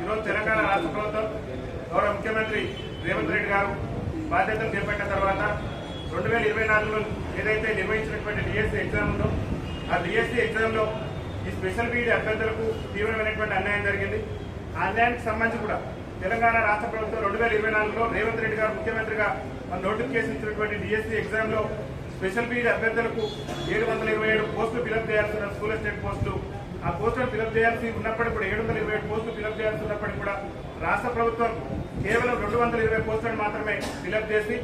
ఈరోజు తెలంగాణ రాష్ట్ర ప్రభుత్వం గౌరవ ముఖ్యమంత్రి రేవంత్ రెడ్డి గారు బాధ్యతలు చేపట్టిన తర్వాత రెండు వేల ఇరవై నాలుగులో ఏదైతే నిర్వహించినటువంటి డిఎస్సీ ఎగ్జామ్ ఉందో ఆ డిఎస్సీ ఎగ్జామ్లో ఈ స్పెషల్ బీడీ అభ్యర్థులకు తీవ్రమైనటువంటి అన్యాయం జరిగింది. ఆ అన్యాయానికి సంబంధించి కూడా తెలంగాణ రాష్ట్ర ప్రభుత్వం రెండు వేల ఇరవై నాలుగులో రేవంత్ రెడ్డి గారు ముఖ్యమంత్రిగా నోటిఫికేషన్ ఇచ్చినటువంటి డిఎస్సీ ఎగ్జామ్లో స్పెషల్ బీడీ అభ్యర్థులకు ఏడు వందల ఇరవై ఏడు పోస్టులు ఫిలప్ చేయాల్సిన స్కూల్ అసిస్టెంట్ పోస్టులు ఆ పోస్టులు ఫిలప్ చేయాల్సి ఉన్నప్పటికీ కూడా ఏడు వందల ఇరవై ఏడు పోస్టులు ఫిలప్ చేయాల్సి ఉన్నప్పటికీ కూడా రాష్ట్ర ప్రభుత్వం కేవలం రెండు వందల ఇరవై పోస్టులను మాత్రమే ఫిలప్ చేసి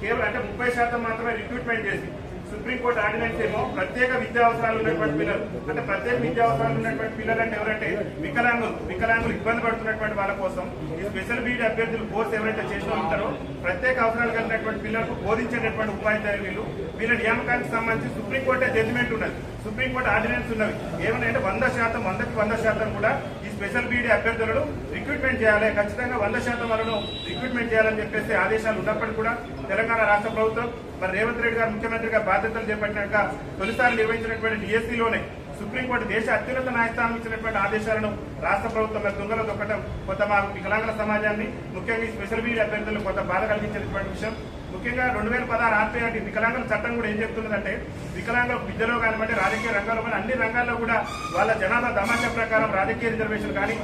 కేవలం అంటే ముప్పై శాతం మాత్రమే రిక్రూట్మెంట్ చేసి సుప్రీంకోర్టు ఆర్డినెన్స్ ఏమో ప్రత్యేక విద్యా అవసరాలు ఉన్నటువంటి పిల్లలు. అంటే ప్రత్యేక విద్యా అవసరాలు ఉన్నటువంటి పిల్లలు అంటే ఎవరంటే వికలాంగులు. వికలాంగులు ఇబ్బంది పడుతున్నటువంటి వాళ్ళ కోసం ఈ స్పెషల్ బీడీ అభ్యర్థులు కోర్సు ఎవరైతే చేస్తూ ఉంటారో ప్రత్యేక అవసరాలు కలిగినటువంటి పిల్లలకు బోధించేటటువంటి ఉపాధ్యాయులు వీళ్ళు. వీళ్ళ నియామకానికి సంబంధించి సుప్రీంకోర్టు జడ్జిమెంట్ ఉన్నది. సుప్రీంకోర్టు ఆర్డినెన్స్ ఉన్నవి ఏమన్నా వంద శాతం వందకి వంద శాతం కూడా ఈ స్పెషల్ బీడీ అభ్యర్థులను రిక్రూట్మెంట్ చేయాలి. ఖచ్చితంగా వంద శాతం వాళ్ళను రిక్రూట్మెంట్ చేయాలని చెప్పేసి ఆదేశాలు ఉన్నప్పటికీ కూడా తెలంగాణ రాష్ట్ర ప్రభుత్వం మరి రేవంత్ రెడ్డి గారు ముఖ్యమంత్రిగా బాధ్యతలు చేపట్టినాక తొలిసారి నిర్వహించినటువంటి డిఎస్సీలోనే సుప్రీంకోర్టు దేశ అత్యున్నత న్యాయస్థానం ఇచ్చినటువంటి ఆదేశాలను రాష్ట్ర ప్రభుత్వం మరి దొక్కడం కొంత మా వికలాంగుల సమాజాన్ని ముఖ్యంగా ఈ స్పెషల్ బీడీ అభ్యర్థులు కొంత బాధ కలిగించినటువంటి విషయం. ముఖ్యంగా రెండు వేల పదహారు ఆర్పీఐ వికలాంగుల చట్టం కూడా ఏం చెప్తున్నదంటే వికలాంగుల విద్యలో కానివ్వండి రాజకీయ రంగాల్లో కానీ అన్ని రంగాల్లో కూడా వాళ్ళ జనాభా దమాషా ప్రకారం రాజకీయ రిజర్వేషన్ కానీ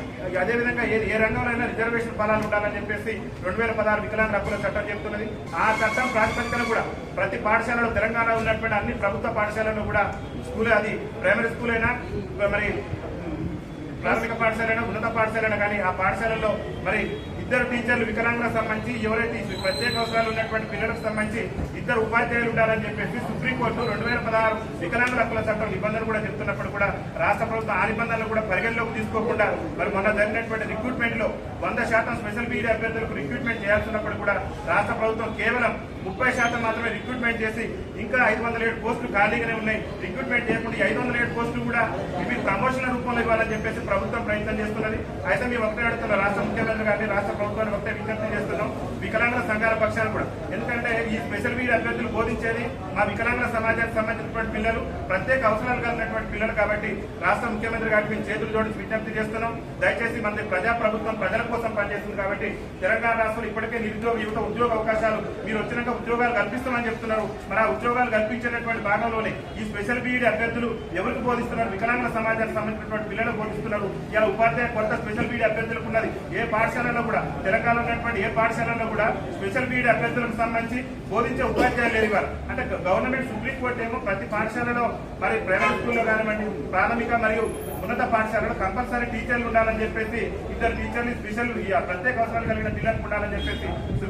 అదేవిధంగా ఏ ఏ రంగంలో అయినా రిజర్వేషన్ ఫలాలు ఉండాలని చెప్పేసి రెండు వేల పదహారు వికలాంగుల హక్కుల చట్టం చెప్తున్నది. ఆ చట్టం ప్రాతిపదికన కూడా ప్రతి పాఠశాలలో తెలంగాణ ఉన్నటువంటి అన్ని ప్రభుత్వ పాఠశాలలో కూడా స్కూల్ అది ప్రైమరీ స్కూల్ అయినా మరి ప్రాథమిక పాఠశాలైనా ఉన్నత పాఠశాలైనా కానీ ఆ పాఠశాలలో మరి ఇద్దరు టీచర్లు వికలాంగులకు సంబంధించి ఎవరైతే ప్రత్యేక అవసరాలు ఉన్నటువంటి పిల్లలకు సంబంధించి ఇద్దరు ఉపాధ్యాయులు ఉండాలని చెప్పేసి సుప్రీంకోర్టు రెండు వేల పదహారు వికలాంగుల హక్కుల చట్టం నిబంధనలు కూడా చెప్తున్నప్పుడు కూడా రాష్ట్ర ప్రభుత్వం ఆ నిబంధనలు కూడా పరిగణలోకి తీసుకోకుండా మరి మొన్న జరిగినటువంటి రిక్రూట్మెంట్లో వంద శాతం స్పెషల్ బీడీ అభ్యర్థులకు రిక్రూట్మెంట్ చేయాల్సినప్పుడు కూడా రాష్ట్ర ప్రభుత్వం కేవలం ముప్పై శాతం మాత్రమే రిక్రూట్మెంట్ చేసి ఇంకా ఐదు వందల ఏడు పోస్టులు ఖాళీగానే ఉన్నాయి. రిక్రూట్మెంట్ చేయకుండా ఐదు వందల ఏడు పోస్టులు కూడా ఇవి ప్రమోషన్ల రూపంలో ఇవ్వాలని చెప్పేసి ప్రభుత్వం ప్రయత్నం చేస్తున్నది. అయితే మేము ఒకటే అడుగుతున్న రాష్ట్ర ముఖ్యమంత్రి గారిని రాష్ట్ర ప్రభుత్వాన్ని ఒకటే విజ్ఞప్తి చేస్తున్నాం. వికలాంగుల సంఘాల పక్షాలు కూడా. ఎందుకంటే ఈ స్పెషల్ బీడీ అభ్యర్థులు బోధించేది మా వికలాంగుల సమాజానికి సంబంధించినటువంటి పిల్లలు ప్రత్యేక అవసరాలు కలిగినటువంటి పిల్లలు కాబట్టి రాష్ట్ర ముఖ్యమంత్రి గారికి మేము చేతులు జోడించి విజ్ఞప్తి చేస్తున్నాం. దయచేసి మన ప్రజా ప్రభుత్వం ప్రజల కోసం పనిచేస్తుంది కాబట్టి తెలంగాణ రాష్ట్రంలో ఇప్పటికే నిరుద్యోగ యువత ఉద్యోగ అవకాశాలు మీరు వచ్చినాక ఉద్యోగాలు కల్పిస్తామని చెప్తున్నారు. మరి ఆ ఉద్యోగాలు కల్పించేటటువంటి భాగంలోనే ఈ స్పెషల్ బీఈడి అభ్యర్థులు ఎవరికి బోధిస్తున్నారు? వికలాంగుల సమాజానికి సంబంధించినటువంటి పిల్లలకు బోధిస్తున్నారు. ఇలా ఉపాధ్యాయ కొత్త స్పెషల్ బీఈడి అభ్యర్థులకు ఉన్నది. ఏ పాఠశాలలో కూడా తెలంగాణ ఉన్నటువంటి ఏ పాఠశాలలో కూడా స్పెషల్ బీఈడి అభ్యర్థులకు సంబంధించి బోధించే ఉపాధ్యాయులు లేరు ఇవాళ అంటే గవర్నమెంట్ సుప్రీంకోర్టు ఏమో ప్రతి పాఠశాలలో మరి ప్రైవేట్ స్కూల్లో కానివ్వండి ప్రాథమిక మరియు ఉన్నత పాఠశాలలో కంపల్సరీ టీచర్లు ఉండాలని చెప్పేసి ఇద్దరు టీచర్లు స్పెషల్ ప్రత్యేక అవసరాలు కలిగిన పిల్లలకు ఉండాలని చెప్పేసి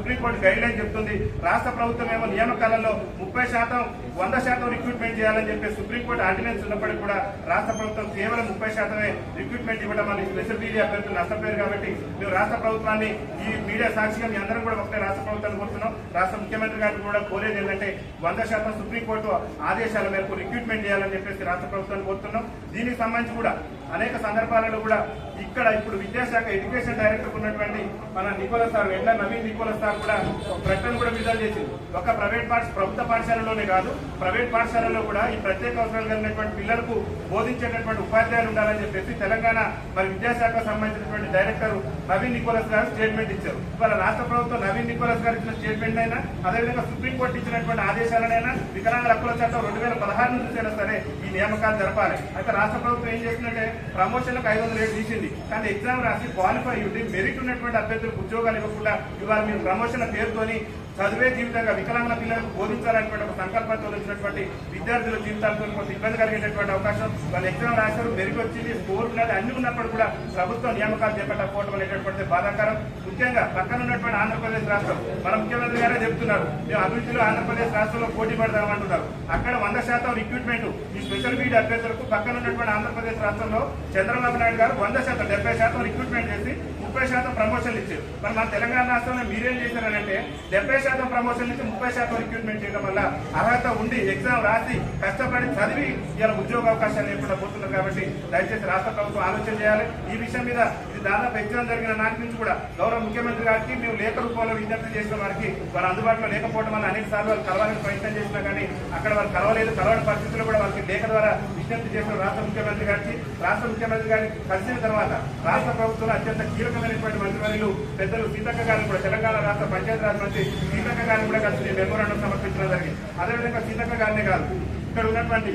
సుప్రీంకోర్టు గైడ్ లైన్ చెప్తుంది. రాష్ట్ర ప్రభుత్వం ఏమో నియామకాలలో ముప్పై శాతం వంద శాతం రిక్రూట్మెంట్ చేయాలని చెప్పి సుప్రీంకోర్టు ఆర్డినెన్స్ ఉన్నప్పటికీ కూడా రాష్ట్ర ప్రభుత్వం కేవలం ముప్పై శాతమే రిక్రూట్మెంట్ ఇవ్వడం అని స్పెషల్ మీడియా అభ్యర్థులు నష్టపోయారు కాబట్టి మేము రాష్ట్ర ప్రభుత్వాన్ని ఈ మీడియా సాక్షిగా మీ అందరం కూడా ఒకటే రాష్ట్ర ప్రభుత్వాన్ని కోరుతున్నాం. రాష్ట్ర ముఖ్యమంత్రి గారిని కూడా కోరేది ఏంటంటే వంద శాతం సుప్రీంకోర్టు ఆదేశాల మేరకు రిక్రూట్మెంట్ చేయాలని చెప్పేసి రాష్ట్ర ప్రభుత్వాన్ని కోరుతున్నాం. దీనికి సంబంధించి కూడా అనేక సందర్భాలలో కూడా ఇక్కడ ఇప్పుడు విద్యాశాఖ ఎడ్యుకేషన్ డైరెక్టర్ ఉన్నటువంటి మన నికోలస్ సార్ ఎండ నవీన్ నికోలస్ సార్ కూడా ఒక ప్రకటన కూడా విడుదల చేసింది ఒక ప్రైవేట్ పాఠ ప్రభుత్వ పాఠశాలలోనే కాదు ప్రైవేట్ పాఠశాలలో కూడా ఈ ప్రత్యేక అవసరాలు కలిగినటువంటి పిల్లలకు బోధించేటటువంటి ఉపాధ్యాయులు ఉండాలని చెప్పేసి తెలంగాణ మరి విద్యాశాఖ సంబంధించినటువంటి director Naveen Nicholas garu statement ఇచ్చారు. ఇవాళ రాష్ట్ర ప్రభుత్వం నవీన్ నికోలస్ గారు ఇచ్చిన స్టేట్మెంట్ అయినా అదేవిధంగా సుప్రీంకోర్టు ఇచ్చినటువంటి ఆదేశాలనైనా వికలాంగుల హక్కుల చట్టం రెండు వేల పదహారు నుంచి అయినా సరే ఈ నియామకాలు జరపాలి. అయితే రాష్ట్ర ప్రభుత్వం ఏం చేస్తుందంటే ప్రమోషన్లకు ఐదు వందల ఏడు తీసింది. కానీ ఎగ్జామ్ రాసి క్వాలిఫై ఉండి మెరిట్ ఉన్నటువంటి అభ్యర్థులకు ఉద్యోగాలు ఇవ్వకుండా ఇవాళ మీరు ప్రమోషన్ల పేరుతోని చదివే జీవితంగా వికలాంగుల పిల్లలకు బోధించాలనేటువంటి ఒక సంకల్పంతో వచ్చినటువంటి విద్యార్థుల జీవితాలతో కొంత ఇబ్బంది కలిగేటటువంటి అవకాశం వాళ్ళు ఎగ్జామ్ రాశారు మెరుగు వచ్చింది స్కోర్ ఉన్నది అన్ని ఉన్నప్పుడు కూడా ప్రభుత్వం నియామకాలు చేపట్టకపోవడం అనేటటువంటి బాధాకరం. ముఖ్యంగా పక్కన ఉన్నటువంటి ఆంధ్రప్రదేశ్ రాష్ట్రం మన ముఖ్యమంత్రి గారే చెప్తున్నారు మేము అభివృద్ధిలో ఆంధ్రప్రదేశ్ రాష్ట్రంలో పోటీ పడదామంటున్నారు అక్కడ వంద శాతం రిక్రూట్మెంట్ ఈ స్పెషల్ బీడ్ అభ్యర్థులకు పక్కన ఉన్నటువంటి ఆంధ్రప్రదేశ్ రాష్ట్రంలో చంద్రబాబు నాయుడు గారు వంద శాతం డెబ్బై శాతం రిక్రూట్మెంట్ చేసి ముప్పై శాతం ప్రమోషన్లు ఇచ్చారు. మరి మన తెలంగాణ రాష్ట్రంలో మీరేం చేశారనంటే డెబ్బై శాతం ప్రమోషన్ ఇచ్చి ముప్పై శాతం రిక్రూట్మెంట్ చేయడం వల్ల అర్హత ఉండి ఎగ్జామ్ రాసి కష్టపడి చదివి ఇలా ఉద్యోగ అవకాశాలు లేకుండా పోతున్నారు కాబట్టి దయచేసి రాష్ట్ర ప్రభుత్వం ఆలోచన చేయాలి. ఈ విషయం మీద ఇది దాదాపు ఎగ్జామ్ జరిగిన నాటి నుంచి కూడా గౌరవ ముఖ్యమంత్రి గారికి మేము లేఖ రూపంలో విజ్ఞప్తి చేసిన వారికి వారు అందుబాటులో లేకపోవడం వల్ల అనేక సార్లు వాళ్ళు కలవాలని ప్రయత్నం చేసినా కానీ అక్కడ వాళ్ళు కలవలేదు. కలవని పరిస్థితుల్లో కూడా వాళ్ళకి లేఖ ద్వారా విజ్ఞప్తి చేసిన రాష్ట్ర ముఖ్యమంత్రి గారికి రాష్ట్ర ముఖ్యమంత్రి గారిని కలిసిన తర్వాత రాష్ట్ర ప్రభుత్వంలో అత్యంత కీలకమైనటువంటి మంత్రివర్యులు పెద్దలు సీతక్క గారిని కూడా తెలంగాణ రాష్ట్ర పంచాయతీరాజ్ మంత్రి సీతక్క గారిని కూడా కలిసి మెమోరాండం సమర్పించడం జరిగింది. అదేవిధంగా సీతక్క గారినే కాదు ఇక్కడ ఉన్నటువంటి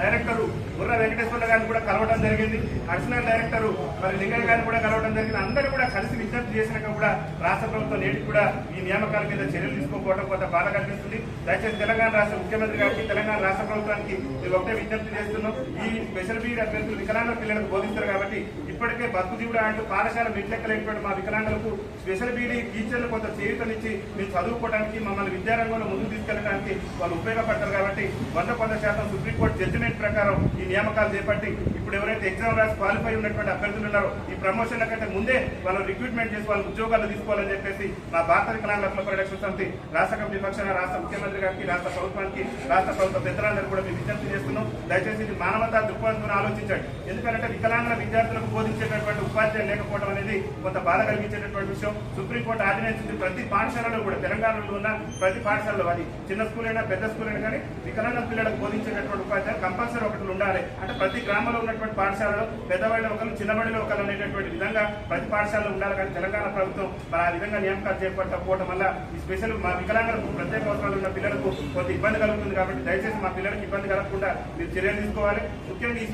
డైరెక్టర్ బుర్ర వెంకటేశ్వర్లు గారిని కూడా కలవడం జరిగింది. అడిషనల్ డైరెక్టర్ మరి లింగయ్య గారిని కూడా కలవడం జరిగింది. అందరూ కూడా కలిసి విజ్ఞప్తి చేసినాక కూడా రాష్ట్ర ప్రభుత్వం నేటికి కూడా ఈ నియామకాల మీద చర్యలు తీసుకోకపోవడం కొంత బాధ కనిపిస్తుంది. దయచేసి తెలంగాణ రాష్ట్ర ముఖ్యమంత్రి గారికి తెలంగాణ రాష్ట్ర ప్రభుత్వానికి ఒకటే విజ్ఞప్తి చేస్తున్నాం. ఈ స్పెషల్ బీడ్ అభ్యర్థులు వికలాంగ పిల్లలకు బోధిస్తారు కాబట్టి ఇప్పటికే బతుకుదీవుడు అంటూ పాఠశాల మెట్లెక్కలేటువంటి మా వికలాంగులకు స్పెషల్ బీడీ టీచర్లు కొంత చేయుతనిచ్చి మేము చదువుకోవడానికి మమ్మల్ని విద్యారంగంలో ముందుకు తీసుకెళ్ళడానికి వాళ్ళు ఉపయోగపడతారు కాబట్టి వంద కొంత శాతం సుప్రీంకోర్టు జడ్జిమెంట్ ప్రకారం ఈ నియామకాలు చేపట్టి ఇప్పుడు ఎవరైతే ఎగ్జామ్ రాసి క్వాలిఫై ఉన్నటువంటి అభ్యర్థులు ఉన్నారో ఈ ప్రమోషన్ల కంటే ముందే వాళ్ళు రిక్రూట్మెంట్ చేసి వాళ్ళు ఉద్యోగాలు తీసుకోవాలని చెప్పేసి మా భారత వికలాంగుల హక్కుల పరిరక్షణ సమితి రాష్ట్ర కమిటీ పక్షాన రాష్ట్ర ముఖ్యమంత్రి గారికి రాష్ట్ర ప్రభుత్వానికి రాష్ట్ర ప్రభుత్వ పెద్దలందరూ కూడా మేము విజ్ఞప్తి చేస్తున్నాం. దయచేసి ఇది మానవతా దృక్పథంతో ఆలోచించండి. ఎందుకంటే వికలాంగుల విద్యార్థులకు బోధించేటటువంటి ఉపాధ్యాయులు లేకపోవడం అనేది కొంత బాధ కలిగించేటటువంటి విషయం. సుప్రీంకోర్టు ఆర్డినెన్స్ ఉంది ప్రతి పాఠశాలలో కూడా తెలంగాణలో ఉన్న ప్రతి పాఠశాలలో అది. చిన్న స్కూల్ అయినా పెద్ద స్కూల్ అయినా కానీ వికలాంగ పిల్లలకు బోధించేటటువంటి ఉపాధ్యాయులు కంపల్సరీ ఒకటి ఉండాలి. అంటే ప్రతి గ్రామంలో ఉన్నటువంటి పాఠశాలలో పెద్దవాళ్ళు ఒకరు చిన్నబడిలో ఒకరు అనేటటువంటి విధంగా ప్రతి పాఠశాలలో ఉండాలి. కానీ తెలంగాణ ప్రభుత్వం మరి ఆ విధంగా నియామకాలు చేపట్టకపోవడం వల్ల ఈ స్పెషల్ మా వికలాంగులకు ప్రత్యేక అవసరాలు ఉన్న పిల్లలకు కొంత ఇబ్బంది కలుగుతుంది కాబట్టి దయచేసి మా పిల్లలకు ఇబ్బంది కలగకుండా మీరు చర్యలు తీసుకోవాలి. ముఖ్యంగా ఈ